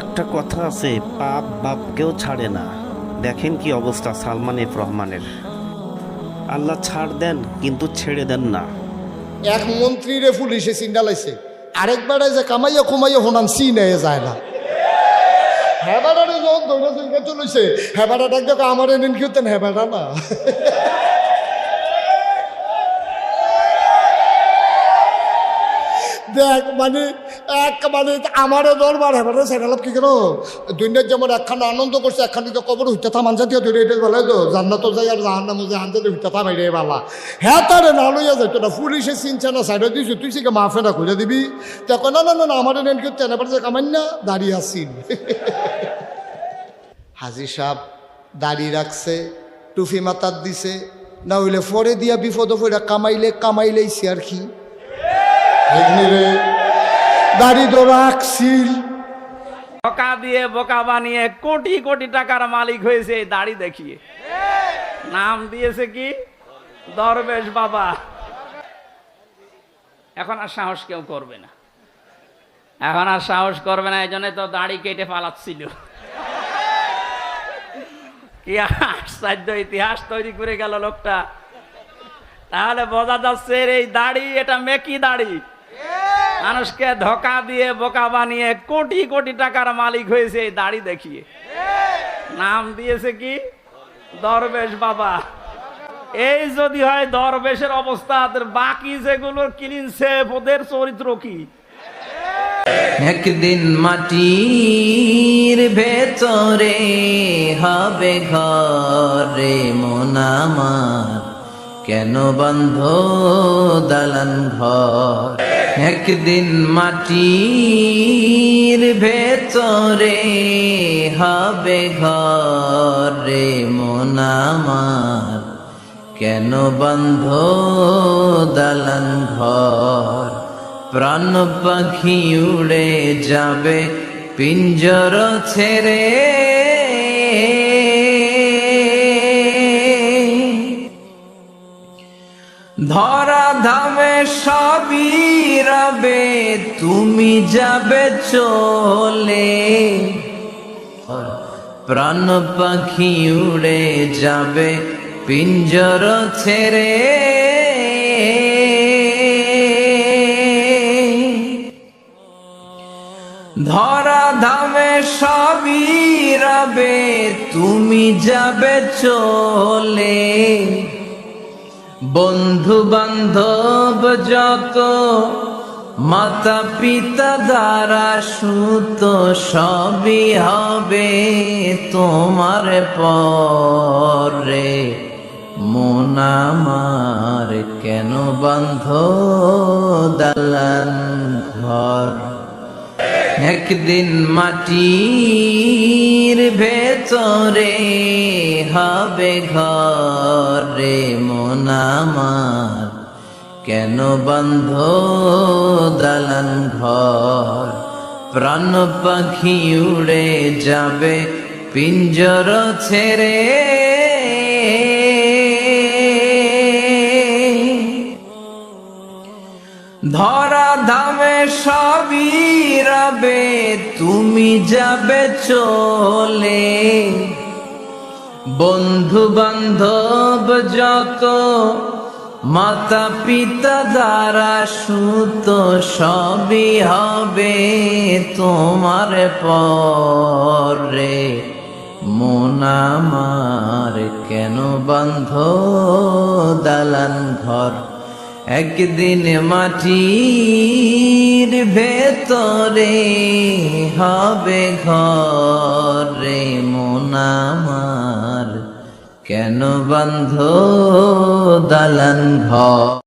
একটা কথা আছে, পাপ বাপকেও ছাড়ে না। দেখেন কি অবস্থা সালমান এফ রহমানের। আল্লাহ ছাড় দেন, কিন্তু ছেড়ে দেন না। এক মন্ত্রীরে পুলিশে সিন্ডালাইছে আরেকবারে যে কামাইয়া কুমাইয়া সি নেয়ে যায় না। হেবাডারে যখন দৌড়ে দৌড়ে চলেছে হেবাডা ডাক দেখো, আমার এনেন কি হতেন হেবাডা না। দেখ মানে এক মানে আমারও দরবার হেবাডা সেটালাপ কি কেন? দুনিয়ার যেমন একখান আনন্দ করছে, একখান দিকে কবর হইতে থামান জাতীয় ধরে এটা বলে তো যাই আর জাহান নামে যে আনতে হইতে থামাই রে বালা। হ্যাঁ তারে না লইয়া পুলিশে চিনছে না সাইডে দিয়েছি, তুই সিকে মাফে না খুঁজে দিবি। তখন না না না আমার নেন কেউ, তেনে পারছে কামাই না দাঁড়িয়ে আসিন হাজি সাহেব দাড়ি রাখছে টুফি মাতার দিছে, না হইলে ফরে দিয়া বিপদ ফইরা কামাইলে কামাইলেইছি আর কি। দাড়ি তো রাখছিল। বোকা দিয়ে বোকা বানিয়ে কোটি কোটি টাকার মালিক হয়েছে, এই দাড়ি দেখিয়ে। নাম দিয়েছে কি? দরবেশ বাবা। এখন আর সাহস কেউ করবে না। এখন আর সাহস করবে না এই জন্য তো দাড়ি কেটে পালাচ্ছিল। কি আশ্চর্য ইতিহাস তৈরি করে গেল লোকটা। তাহলে বোঝা যাচ্ছে এই দাড়ি, এটা মেকি দাড়ি। মানুষকে ধোকা দিয়ে, বোকা বানিয়ে কোটি কোটি টাকার মালিক হয়েছে, এই দাড়ি দেখিয়ে। নাম দিয়েছে কি? দরবেশ বাবা। এই যদি হয় দরবেশের অবস্থা বাকি যেগুলো কিনছে ওদের চরিত্র কি? একদিন মাটির ভেতরে হবে ঘরে মোনামার কেন বন্ধ দালান ঘর? একদিন মাটির ভেতরে হবে ঘরে মোনামার কেন বন্ধ দালান ঘর? প্রাণ পাখি উড়ে যাবে, পিঞ্জর ছেড়ে। ধরা ধামে সবই রবে তুমি যাবে চলে। প্রাণ পাখি উড়ে যাবে, পিঞ্জর ছেড়ে। ধরা ধামে সবই রবে, তুমি যাবে চলে। বন্ধু বান্ধব যত মাতা পিতা দ্বারা সুত সবই হবে তোমার পরে। মন আমার কেন বন্ধ দালান ঘর? একদিন মাটির ভেতরে হবে ঘরে মন আমার। কেন বন্ধ দালান ঘর? প্রাণ পাখি উড়ে যাবে, পিঞ্জর ছেড়ে রবে তুমি যাবে চলে। বন্ধু বান্ধব যত মাতা পিতা দ্বারা সুত, সবই হবে তোমার পরে। মন আমার কেন বন্ধ দালান ঘর? একদিন মাটির ভেতরে হবে ঘরে মোনামার কেন বন্ধ দালান ঘর?